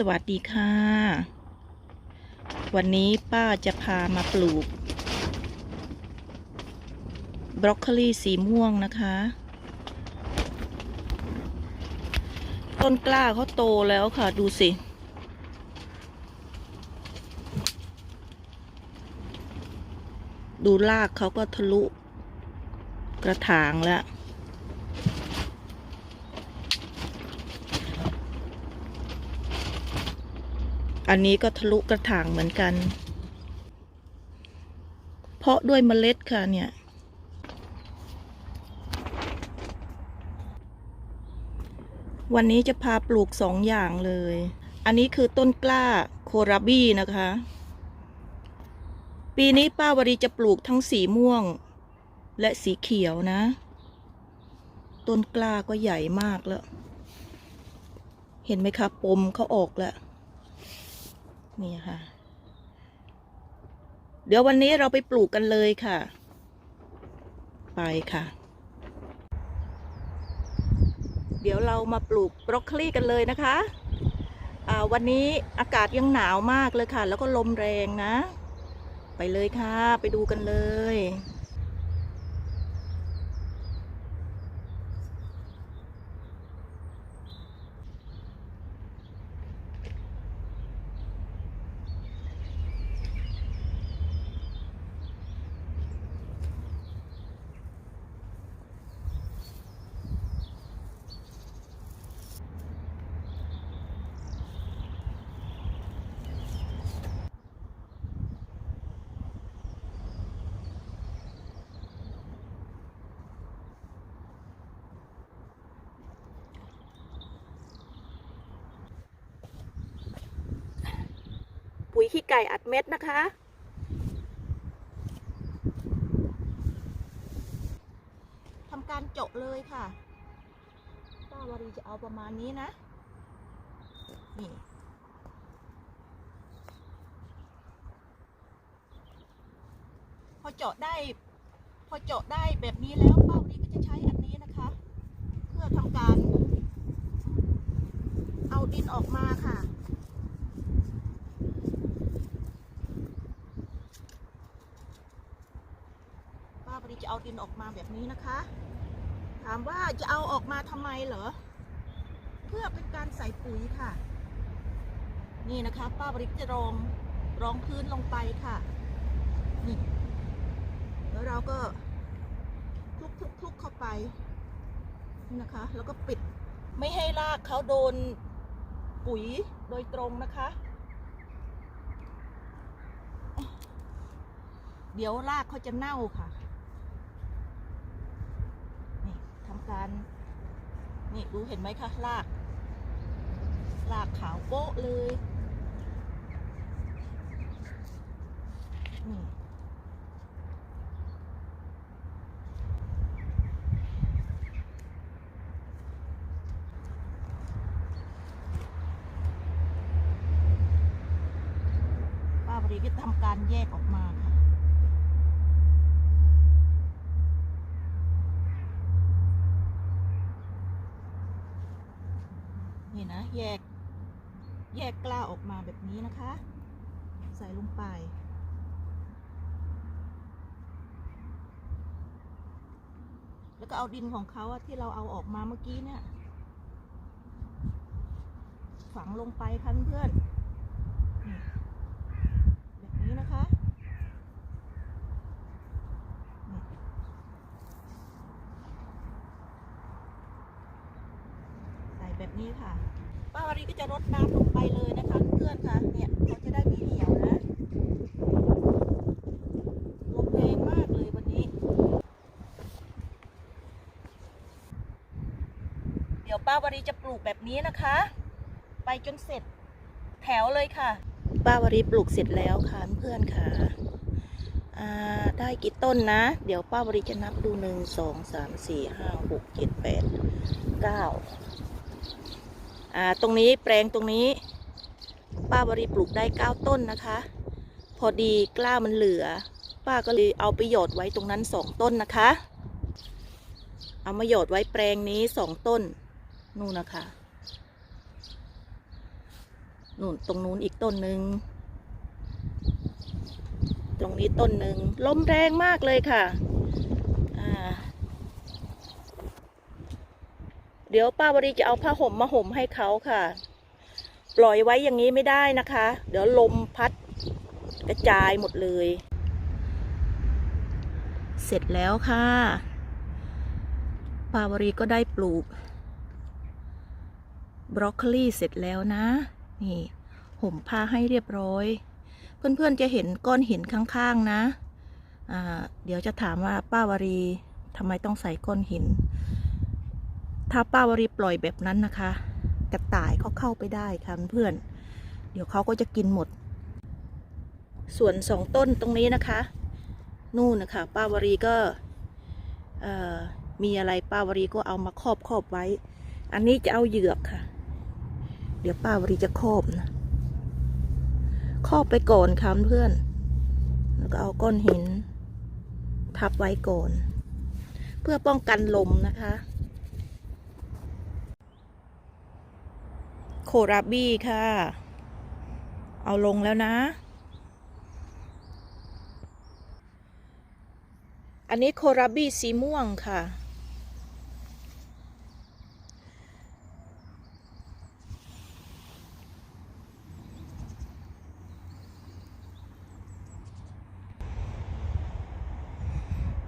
สวัสดีค่ะ วันนี้ป้าจะพามาปลูก บรอกโคลีสีม่วงนะคะ ต้นกล้าเขาโตแล้วค่ะดูสิ ดูรากเขาก็ทะลุกระถางแล้ว อันนี้ก็ทะลุกระถางเหมือนกัน เพาะด้วยเมล็ดค่ะเนี่ย วันนี้จะพาปลูกสองอย่างเลย อันนี้คือต้นกล้าโคราบี้นะคะ ปีนี้ป้าวรีจะปลูกทั้งสีม่วง และสีเขียวนะ ต้นกล้าก็ใหญ่มากแล้ว เห็นไหมคะปมเขาออกแล้ว นี่ค่ะ เดี๋ยววันนี้เราไปปลูกกันเลยค่ะ ไปค่ะ เดี๋ยวเรามาปลูกบรอกโคลีกันเลยนะคะอ่าวันนี้อากาศยังหนาวมากเลยค่ะ แล้วก็ลมแรงนะ ไปเลยค่ะ ไปดูกันเลย ปุ๋ยขี้ไก่อัดเม็ดนะคะ ทำการเจาะเลยค่ะป้าวารีจะเอาประมาณนี้นะ นี่พอเจาะได้ พอเจาะได้แบบนี้แล้วป้าวารีก็จะใช้อันนี้นะคะ เพื่อทำการ เอาดินออกมาค่ะ ป้าพ ออาดินออกมาแบบนี้นะคะ ถามว่าจะเอาออกมาทำไมเหรอ เพื่อเป็นการใส่ปุ๋ยค่ะ นี่นะคะ ป้าบริกจะรองรองพื้นลงไปค่ะนี่แล้วเราก็คลุกคลุกคลุกเข้าไปนี่นะคะ แล้วก็ปิดไม่ให้รากเขาโดนปุ๋ยโดยตรงนะคะ เดี๋ยวรากเขาจะเน่าค่ะ นี่ทำการ นี่ดูเห็นไหมคะรากรากขาวโป๊ะเลยนี่ป้าบริก็ทำการแยกออกมา นี่นะ แยก แยกกล้าออกมาแบบนี้นะคะ ใส่ลงไป แล้วก็เอาดินของเขาที่เราเอาออกมาเมื่อกี้เนี่ย ฝังลงไปค่ะเพื่อนแบบนี้นะคะนี่ใส่แบบ นี้ค่ะ ป้าวารีก็จะรดน้ำลงไปเลยนะคะเพื่อนค่ะ เนี่ยเขาจะได้ไม่เหี่ยวนะลมแรงมากเลยวันนี้ เดี๋ยวป้าวารีจะปลูกแบบนี้นะคะ ไปจนเสร็จแถวเลยค่ะ ป้าวารีปลูกเสร็จแล้วค่ะเพื่อนค่ะได้กี่ต้นนะ เดี๋ยวป้าวรีจะนับดูหนึ่งสองสามสี่ห้าหกเจ็ดแปดเก้า ตรงนี้แปลงตรงนี้ป้าบริปลูกได้เก้าต้นนะคะ พอดีกล้ามันเหลือ ป้าก็เลยเอาไปหยอดไว้ตรงนั้นสองต้นนะคะ เอามาหยอดไว้แปลงนี้สองต้น นู่นนะคะนู่นตรงนู้นอีกต้นหนึ่งตรงนี้ต้นหนึ่งลมแรงมากเลยค่ะ อ่า เดี๋ยวป้าวรีจะเอาผ้าห่มมาห่มให้เขาค่ะ ปล่อยไว้อย่างนี้ไม่ได้นะคะ เดี๋ยวลมพัดกระจายหมดเลย เสร็จแล้วค่ะ ป้าวรีก็ได้ปลูกบรอกโคลีเสร็จแล้วนะ นี่ห่มผ้าให้เรียบร้อย เพื่อนๆจะเห็นก้อนหินข้างๆนะอ่าเดี๋ยวจะถามว่าป้าวรีทำไมต้องใส่ก้อนหิน ถ้าป้าวรีปล่อยแบบนั้นนะคะ กระต่ายเขาเข้าไปได้ค่ะเพื่อน เดี๋ยวเขาก็จะกินหมด ส่วนสองต้นตรงนี้นะคะ นู่นนะคะป้าวรีก็มีอะไรป้าวรีก็เอามาครอบครอบไว้ อันนี้จะเอาเหยือกค่ะ เดี๋ยวป้าวรีจะครอบนะครอบไปก่อนค่ะเพื่อน แล้วก็เอาก้อนหิน ทับไว้ก่อน เพื่อป้องกันลมนะคะ โคราบี้ค่ะ เอาลงแล้วนะ อันนี้โคราบี้สีม่วงค่ะ